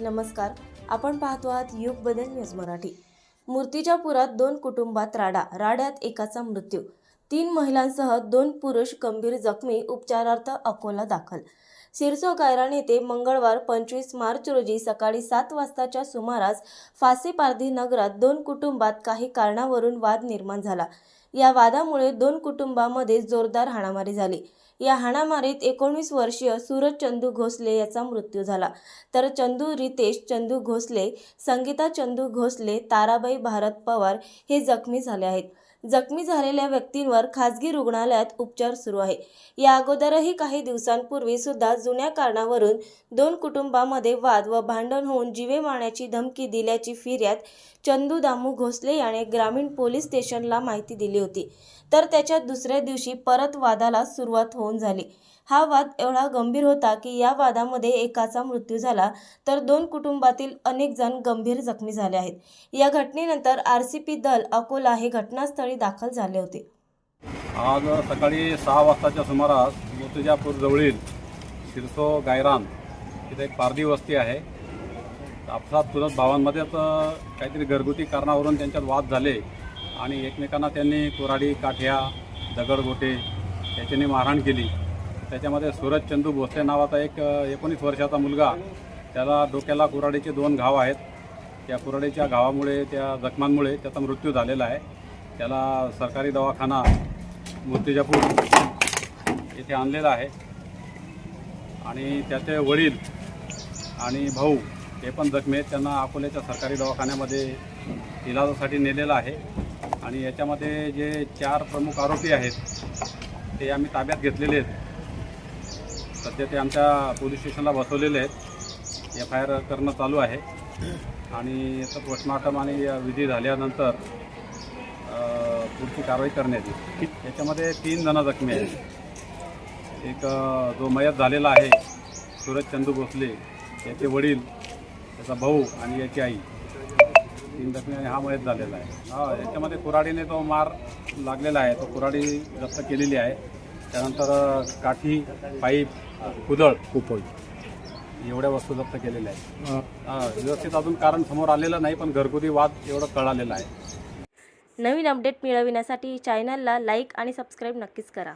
नमस्कार. आपण पाहतो आहात युग बदल न्यूज मराठी. मूर्तीच्या पुरात दोन कुटुंबात राडा राड्यात एकाचा मृत्यू. तीन महिलांसह दोन पुरुष गंभीर जखमी उपचारार्थ अकोला दाखल. सिरसो गायरान येथे मंगळवार पंचवीस मार्च रोजी सकाळी सात वाजताच्या सुमारास फासी पारधी नगरात दोन कुटुंबात काही कारणावरून वाद निर्माण झाला. या वादामुळे दोन कुटुंबामध्ये जोरदार हाणामारी झाली. या हाणामारीत एकोणीस वर्षीय सूरज चंदू घोसले याचा मृत्यू झाला. तर चंदू रितेश चंदू घोसले संगीता चंदू घोसले ताराबाई भारत पवार हे जखमी झाले आहेत. जखमी झालेल्या व्यक्तींवर खासगी रुग्णालयात उपचार सुरू आहे. या अगोदरही काही दिवसांपूर्वी सुद्धा जुन्या कारणावरून दोन कुटुंबामध्ये वाद व भांडण होऊन जीवे मारण्याची धमकी दिल्याची फिर्याद चंदू दामू घोसले याने ग्रामीण पोलीस स्टेशनला माहिती दिली होती. तर त्याच्या दुसऱ्या दिवशी परत वादाला सुरुवात होऊन झाली. हा वाद एवढा गंभीर होता की या वादामध्ये एकाचा मृत्यू झाला तर दोन कुटुंबातील अनेक जण गंभीर जखमी झाले आहेत. या घटनेनंतर आर सी पी दल अकोला हे घटनास्थळी दाखल झाले होते. आज सकाळी सहा वाजताच्या सुमारास मूर्तिजापूर जवळील शिरसो गायरान इथे एक पारधी वस्ती आहे. आपसात चुलत भावांमध्येच काहीतरी घरगुती कारणावरून त्यांच्यात वाद झाले आणि एकमेकांना त्यांनी कुऱ्हाडी काठ्या दगडगोटे याच्याने मारहाण केली. त्याच्यामध्ये सूरज चंदू भोसले नावाचा एक एकोणीस वर्षाचा मुलगा त्याला डोक्याला कुराडीचे दोन घाव आहेत. त्या कुराडीच्या घावामुळे त्या जखमांमुळे त्याचा मृत्यू झालेला आहे. त्याला सरकारी दवाखाना मूर्तिजापूर येथे आणलेला आहे. आणि त्याचे वडील आणि भाऊ हे पण जखमी आहेत. त्यांना अकोल्याच्या सरकारी दवाखान्यामध्ये इलाजासाठी नेलेलं आहे. आणि याच्यामध्ये जे चार प्रमुख आरोपी आहेत ते आम्ही ताब्यात घेतलेले आहेत. सध्या ते आमच्या पोलीस स्टेशनला बसवलेले आहेत. एफ आय आर करणं चालू आहे. आणि याचं पोस्टमॉर्टम आणि विधी झाल्यानंतर पुढची कारवाई करण्यात येईल. याच्यामध्ये तीन जण जखमी आहेत. एक जो मयत झालेला आहे सूरज चंदू भोसले याचे वडील त्याचा भाऊ आणि याची आई. तीन जखमी आणि हा मयत झालेला आहे. हा याच्यामध्ये कुऱ्हाडीने तो मार लागलेला आहे तो कुराडी जप्त केलेली आहे. त्यानंतर काठी पाईप कुदळ कुपळ एवढ्या वस्तू जप्त केलेल्या आहेत. हा, व्यवस्थित अजून कारण समोर आलेलं नाही पण घरगुती वाद एवढं कळालेलं आहे. नवीन अपडेट मिळविण्यासाठी चॅनलला लाईक आणि सबस्क्राईब नक्कीच करा.